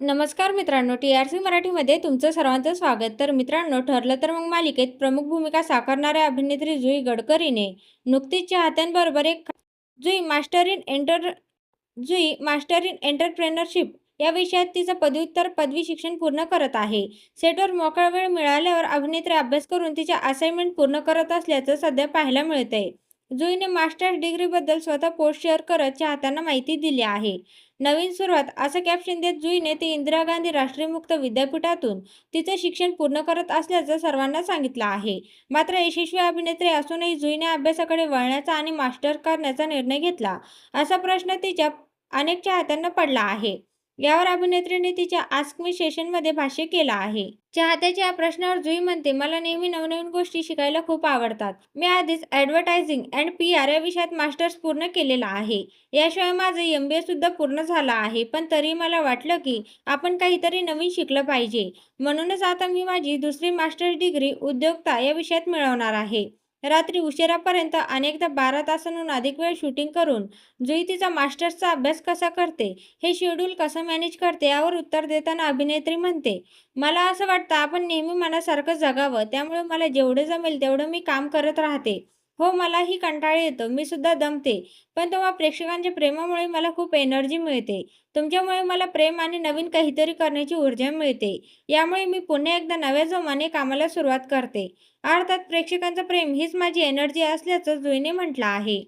नमस्कार मित्रांनो T R C मराठीमध्ये तुमचं सर्वांचं स्वागत. तर मित्रांनो ठरलं तर मग मालिकेत प्रमुख भूमिका साकारणाऱ्या अभिनेत्री जुई गडकरीने नुकतीच चाहत्यांबरोबर एक Jui master in enter Jui master in entrepreneurship या विषयात तिचं पदव्युत्तर पदवी शिक्षण पूर्ण करत आहे. सेटवर मोकळा वेळ मिळाल्यावर अभिनेत्री अभ्यास करून तिच्या असाइनमेंट पूर्ण करत असल्याचं सध्या पाहायला मिळतंय. जुईने मास्टर्स डिग्रीबद्दल स्वतः पोस्ट शेअर करत चाहत्यांना माहिती दिली आहे. नवीन सुरुवात असं कॅप्शन देत जुईने ती इंदिरा गांधी राष्ट्रीय मुक्त विद्यापीठातून तिचे शिक्षण पूर्ण करत असल्याचं सर्वांना सांगितलं आहे. मात्र यशस्वी अभिनेत्री असूनही जुईने अभ्यासाकडे वळण्याचा आणि मास्टर करण्याचा निर्णय घेतला असा प्रश्न तिच्या अनेक चाहत्यांना पडला आहे. यावर अभिनेत्रीने तिच्या आस्कमी सेशनमध्ये भाष्य केलं आहे. चाहत्याच्या या प्रश्नावर जुई म्हणते मला नेहमी नवनवीन गोष्टी शिकायला खूप आवडतात. मी आधीच ॲडव्हर्टायझिंग अँड पी आर या विषयात मास्टर्स पूर्ण केलेला आहे. याशिवाय माझं एम बी ए सुद्धा पूर्ण झालं आहे. पण तरी मला वाटलं की आपण काहीतरी नवीन शिकलं पाहिजे. म्हणूनच आता मी माझी दुसरी मास्टर्स डिग्री उद्योगता या विषयात मिळवणार आहे. रात्री उशिरापर्यंत अनेकदा बारा तासांहून अधिक वेळ शूटिंग करून जुई तिचा मास्टर्सचा अभ्यास कसा करते हे शेड्यूल कसं मॅनेज करते यावर उत्तर देताना अभिनेत्री म्हणते मला असं वाटतं आपण नेहमी मनासारखं जगावं त्यामुळे मला जेवढं जमेल तेवढं मी काम करत राहते. हो मलाही कंटाळा येतो. मी सुद्धा दमते. पण तेव्हा प्रेक्षकांच्या प्रेमामुळे मला खूप एनर्जी मिळते. तुमच्यामुळे मला प्रेम आणि नवीन काहीतरी करण्याची ऊर्जा मिळते. यामुळे मी पुन्हा एकदा नव्या जोमाने कामाला सुरुवात करते. अर्थात प्रेक्षकांचं प्रेम हीच माझी एनर्जी असल्याचं जुईने म्हटलं आहे.